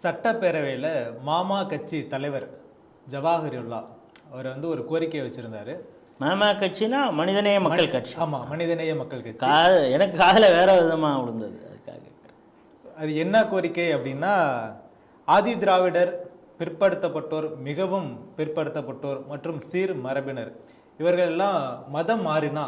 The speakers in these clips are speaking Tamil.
சட்டப்பேரவையில் மாமா கட்சி தலைவர் ஜவாஹிருல்லா அவர் வந்து ஒரு கோரிக்கையை வச்சிருந்தாரு. மாமா கட்சினா மனிதநேய மக்கள் கட்சி. ஆமா மனிதநேய மக்கள் கட்சி. எனக்கு காதுல வேற விதமா விழுந்தது அதுக்காக அது என்ன கோரிக்கை அப்படின்னா ஆதி திராவிடர் பிற்படுத்தப்பட்டோர் மிகவும் பிற்படுத்தப்பட்டோர் மற்றும் சீர் மரபினர். இவர்கள் எல்லாம் மதம் மாறினா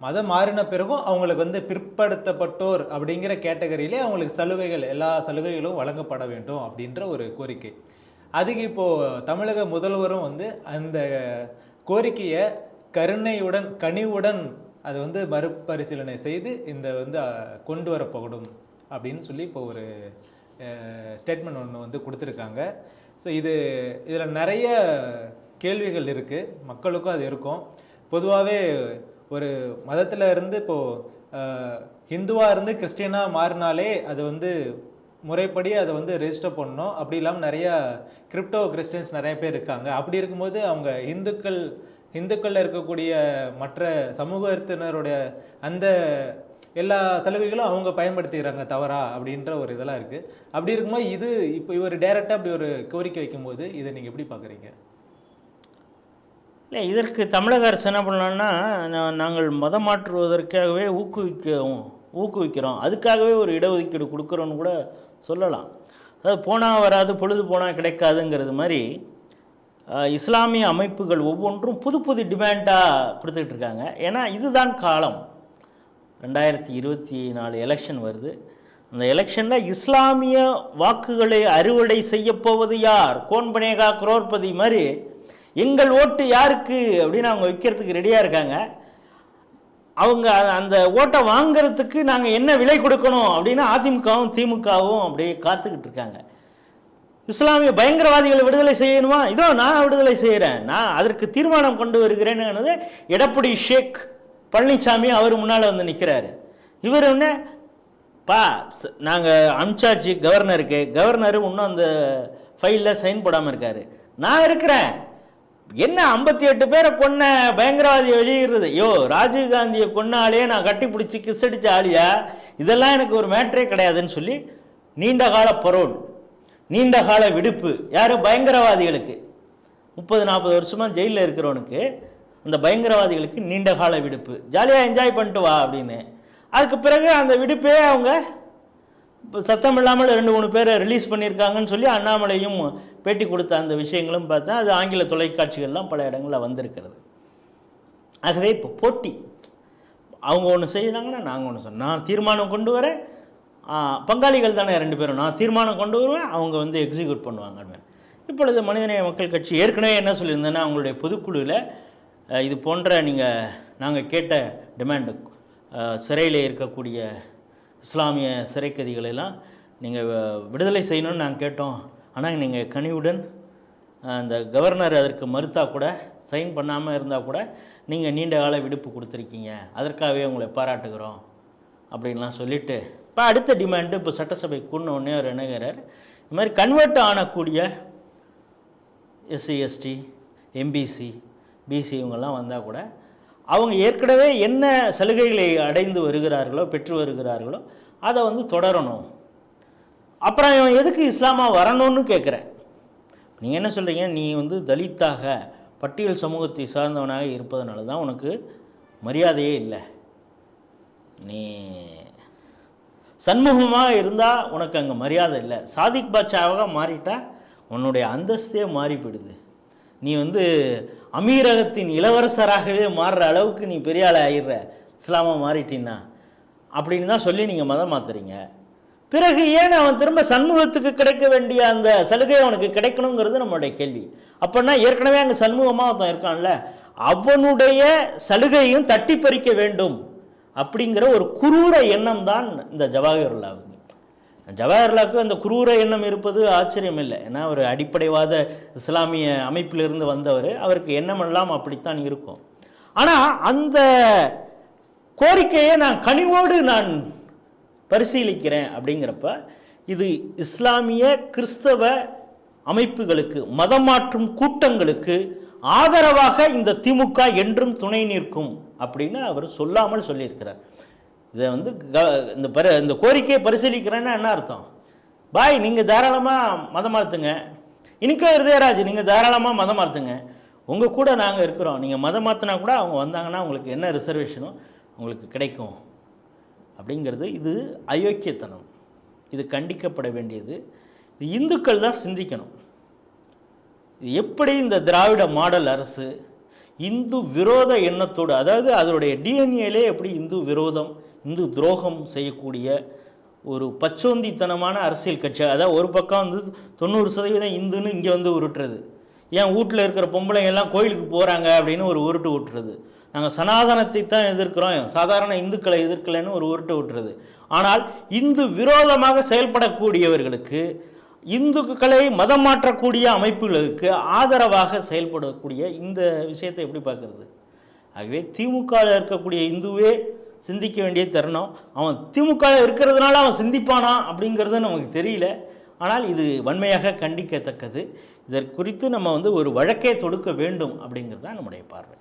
மதம் மாறின பிறகும் அவங்களுக்கு வந்து பிற்படுத்தப்பட்டோர் அப்படிங்கிற கேட்டகரியிலே அவங்களுக்கு சலுகைகள் எல்லா சலுகைகளும் வழங்கப்பட வேண்டும் அப்படின்ற ஒரு கோரிக்கை. அதுக்கு இப்போது தமிழக முதல்வரும் வந்து அந்த கோரிக்கையை கருணையுடன் கனிவுடன் அது வந்து மறுபரிசீலனை செய்து இந்த வந்து கொண்டு வரப்படும் அப்படின்னு சொல்லி இப்போ ஒரு ஸ்டேட்மெண்ட் ஒன்று வந்து கொடுத்துருக்காங்க. ஸோ இது இதில் நிறைய கேள்விகள் இருக்குது மக்களுக்கும் அது இருக்கும். பொதுவாகவே ஒரு மதத்தில் இருந்து இப்போது ஹிந்துவாக இருந்து கிறிஸ்டியனாக மாறினாலே அது வந்து முறைப்படி அதை வந்து ரெஜிஸ்டர் பண்ணணும். அப்படி இல்லாமல் நிறைய கிரிப்டோ கிறிஸ்டியன்ஸ் நிறைய பேர் இருக்காங்க. அப்படி இருக்கும்போது அவங்க இந்துக்கள் இந்துக்களில் இருக்கக்கூடிய மற்ற சமூகத்தினருடைய அந்த எல்லா சலுகைகளும் அவங்க பயன்படுத்திக்கிறாங்க தவறா அப்படின்ற ஒரு இதெல்லாம் இருக்குது அப்படி இருக்கும்போது இது இப்போ இவர் டைரெக்டாக அப்படி ஒரு கோரிக்கை வைக்கும்போது இதை நீங்கள் எப்படி பார்க்குறீங்க? இல்லை இதற்கு தமிழக அரசு என்ன பண்ணலான்னா நாங்கள் மதம் மாற்றுவதற்காகவே ஊக்குவிக்கவும் ஊக்குவிக்கிறோம். அதுக்காகவே ஒரு இடஒதுக்கீடு கொடுக்குறோன்னு கூட சொல்லலாம். அதாவது போனால் வராது பொழுது போனால் கிடைக்காதுங்கிறது மாதிரி இஸ்லாமிய அமைப்புகள் ஒவ்வொன்றும் புது புது டிமாண்டாக கொடுத்துக்கிட்டு இருக்காங்க. ஏன்னா இதுதான் காலம். ரெண்டாயிரத்தி இருபத்தி நாலு எலெக்ஷன் வருது. அந்த எலெக்ஷனில் இஸ்லாமிய வாக்குகளை அறுவடை செய்யப்போவது யார்? கோன்பனேகா குரோர்பதி மாதிரி எங்கள் ஓட்டு யாருக்கு அப்படின்னு அவங்க விற்கிறதுக்கு ரெடியாக இருக்காங்க. அவங்க அந்த ஓட்டை வாங்குறதுக்கு நாங்கள் என்ன விலை கொடுக்கணும் அப்படின்னு அதிமுகவும் திமுகவும் அப்படியே காத்துக்கிட்டு இருக்காங்க. இஸ்லாமிய பயங்கரவாதிகளை விடுதலை செய்யணுமா? இதோ நான் விடுதலை செய்கிறேன் நான் அதற்கு தீர்மானம் கொண்டு வருகிறேன்னு எடப்பாடி ஷேக் பழனிசாமி அவர் முன்னால் வந்து நிற்கிறாரு இவர் என்ன? பா நாங்கள் அமிச்சாச்சு கவர்னருக்கு கவர்னர் இன்னும் அந்த ஃபைலில் சைன் போடாமல் இருக்காரு. நான் இருக்கிறேன். என்ன ஐம்பத்தி எட்டு பேரை கொன்ன பயங்கரவாதியை வெளியிடுறது? ஐயோ ராஜீவ்காந்தியை கொன்னாலே நான் கட்டி பிடிச்சி கிஸ் ஆளியா? இதெல்லாம் எனக்கு ஒரு மேட்ரே கிடையாதுன்னு சொல்லி நீண்ட கால பரோல் நீண்ட கால விடுப்பு. யார்? பயங்கரவாதிகளுக்கு. முப்பது நாற்பது வருஷமாக ஜெயிலில் இருக்கிறவனுக்கு அந்த பயங்கரவாதிகளுக்கு நீண்ட கால விடுப்பு. ஜாலியாக என்ஜாய் பண்ணிட்டு வா அப்படின்னு. அதுக்கு பிறகு அந்த விடுப்பே அவங்க சத்தம் இல்லாமல் ரெண்டு மூணு பேரை ரிலீஸ் பண்ணியிருக்காங்கன்னு சொல்லி அண்ணாமலையும் பேட்டி கொடுத்த அந்த விஷயங்களும் பார்த்தா அது ஆங்கில தொலைக்காட்சிகள்லாம் பல இடங்களில் வந்திருக்கிறது. ஆகவே இப்போ போட்டி. அவங்க ஒன்று செய்கிறாங்கன்னா நாங்கள் ஒன்று சொன்னோம் நான் தீர்மானம் கொண்டு வரேன். பங்காளிகள் தானே ரெண்டு பேரும். நான் தீர்மானம் கொண்டு வருவேன். அவங்க வந்து எக்ஸிக்யூட் பண்ணுவாங்க இப்பொழுது மனிதநேய மக்கள் கட்சி ஏற்கனவே என்ன சொல்லியிருந்தேன்னா அவங்களுடைய பொதுக்குழுவில் இது போன்ற நீங்கள் நாங்கள் கேட்ட டிமாண்டு சிறையில் இருக்கக்கூடிய இஸ்லாமிய சிறைக்கதிகளை எல்லாம் நீங்கள் விடுதலை செய்யணும்னு நாங்கள் கேட்டோம். ஆனால் நீங்கள் கனிவுடன் அந்த கவர்னர் அதற்கு மறுத்தா கூட சைன் பண்ணாமல் இருந்தால் கூட நீங்கள் நீண்ட கால விடுப்பு கொடுத்துருக்கீங்க. அதற்காகவே உங்களை பாராட்டுகிறோம். அப்படின்லாம் சொல்லிவிட்டு இப்போ அடுத்த டிமாண்டு இப்போ சட்டசபை கூடனோடனே அவர் என்னங்கிறார் இது மாதிரி கன்வெர்ட் ஆனக்கூடிய எஸ்சி எஸ்டி எம்பிசி பிசி இவங்கெல்லாம் வந்தால் கூட அவங்க ஏற்கனவே என்ன சலுகைகளை அடைந்து வருகிறார்களோ பெற்று வருகிறார்களோ அதை வந்து தொடரணும். அப்புறம் இவன் எதுக்கு இஸ்லாமா வரணும்னு கேட்குறேன். நீங்கள் என்ன சொல்கிறீங்க நீ வந்து தலித்தாக பட்டியல் சமூகத்தை சார்ந்தவனாக இருப்பதனால தான் உனக்கு மரியாதையே இல்லை. நீ சண்முகமாக இருந்தால் உனக்கு அங்கே மரியாதை இல்லை. சாதிக் பாட்சாவாக மாறிட்டால் உன்னுடைய அந்தஸ்தே மாறி போயிடுது நீ வந்து அமீரகத்தின் இளவரசராகவே மாறுற அளவுக்கு நீ பெரிய ஆள் ஆயிடுற இஸ்லாமாக மாறிட்டீன்னா அப்படின்னு தான் சொல்லி நீங்கள் மதம் மாற்றுறீங்க பிறகு ஏன் அவன் திரும்ப சண்முகத்துக்கு கிடைக்க வேண்டிய அந்த சலுகை அவனுக்கு கிடைக்கணுங்கிறது நம்மளுடைய கேள்வி. அப்படின்னா ஏற்கனவே அங்கே சண்முகமாக ஒருத்தன் இருக்கான்ல அவனுடைய சலுகையும் தட்டி பறிக்க வேண்டும் அப்படிங்கிற ஒரு குரூர எண்ணம் தான் இந்த ஜவாஹர்லாவுக்கு ஜவஹர்லாக்கு அந்த குரூர எண்ணம் இருப்பது ஆச்சரியம் இல்லை ஏன்னா ஒரு அடிப்படைவாத இஸ்லாமிய அமைப்பிலிருந்து வந்தவர். அவருக்கு எண்ணமெல்லாம் அப்படித்தான் இருக்கும். ஆனால் அந்த கோரிக்கையை நான் கனிவோடு நான் பரிசீலிக்கிறேன் அப்படிங்கிறப்ப இது இஸ்லாமிய கிறிஸ்தவ அமைப்புகளுக்கு மதம் மாற்றும் கூட்டங்களுக்கு ஆதரவாக இந்த திமுக என்றும் துணை நிற்கும் அப்படின்னு அவர் சொல்லாமல் சொல்லியிருக்கிறார். இதை வந்து க- இந்த பரி இந்த கோரிக்கையை பரிசீலிக்கிறேன்னா என்ன அர்த்தம்? பாய் நீங்கள் தாராளமாக மதம் மாற்றுங்க இனிக்கோ இருதயராஜ் நீங்கள் தாராளமாக மதம் மாற்றுங்க உங்கள் கூட நாங்கள் இருக்கிறோம். நீங்கள் மதம் மாற்றினா கூட அவங்க வந்தாங்கன்னா உங்களுக்கு என்ன ரிசர்வேஷனோ உங்களுக்கு கிடைக்கும். அப்படிங்கிறது இது அயோக்கியத்தனம். இது கண்டிக்கப்பட வேண்டியது. இது இந்துக்கள் தான் சிந்திக்கணும். இது எப்படி இந்த திராவிட மாடல் அரசு இந்து விரோத எண்ணத்தோடு அதாவது அதனுடைய டிஎன்ஏலே எப்படி இந்து விரோதம் இந்து துரோகம் செய்யக்கூடிய ஒரு பச்சோந்தித்தனமான அரசியல் கட்சி. அதாவது ஒரு பக்கம் வந்து தொண்ணூறு சதவீதம் இந்துன்னு இங்கே வந்து உருட்டுறது. ஏன் வீட்டில் இருக்கிற பொம்பளைங்க எல்லாம் கோயிலுக்கு போகிறாங்க அப்படின்னு ஒரு உருட்டு விட்டுறது நாங்கள் சனாதனத்தை தான் எதிர்க்கிறோம். சாதாரண இந்துக்களை எதிர்க்கலைன்னு ஒரு உருட்டு விட்டுறது ஆனால் இந்து விரோதமாக செயல்படக்கூடியவர்களுக்கு இந்துக்களை மதம் மாற்றக்கூடிய அமைப்புகளுக்கு ஆதரவாக செயல்படக்கூடிய இந்த விஷயத்தை எப்படி பார்க்கறது? ஆகவே திமுகவில் இருக்கக்கூடிய இந்துவே சிந்திக்க வேண்டிய தருணம். அவன் திமுக இருக்கிறதுனால அவன் சிந்திப்பானா அப்படிங்கிறது நமக்கு தெரியல. ஆனால் இது வன்மையாக கண்டிக்கத்தக்கது. இதற்குறித்து நம்ம வந்து ஒரு வழக்கே தொடுக்க வேண்டும் அப்படிங்கிறது தான் நம்முடைய பார்வை.